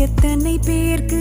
எத்தனை பேர்க்கு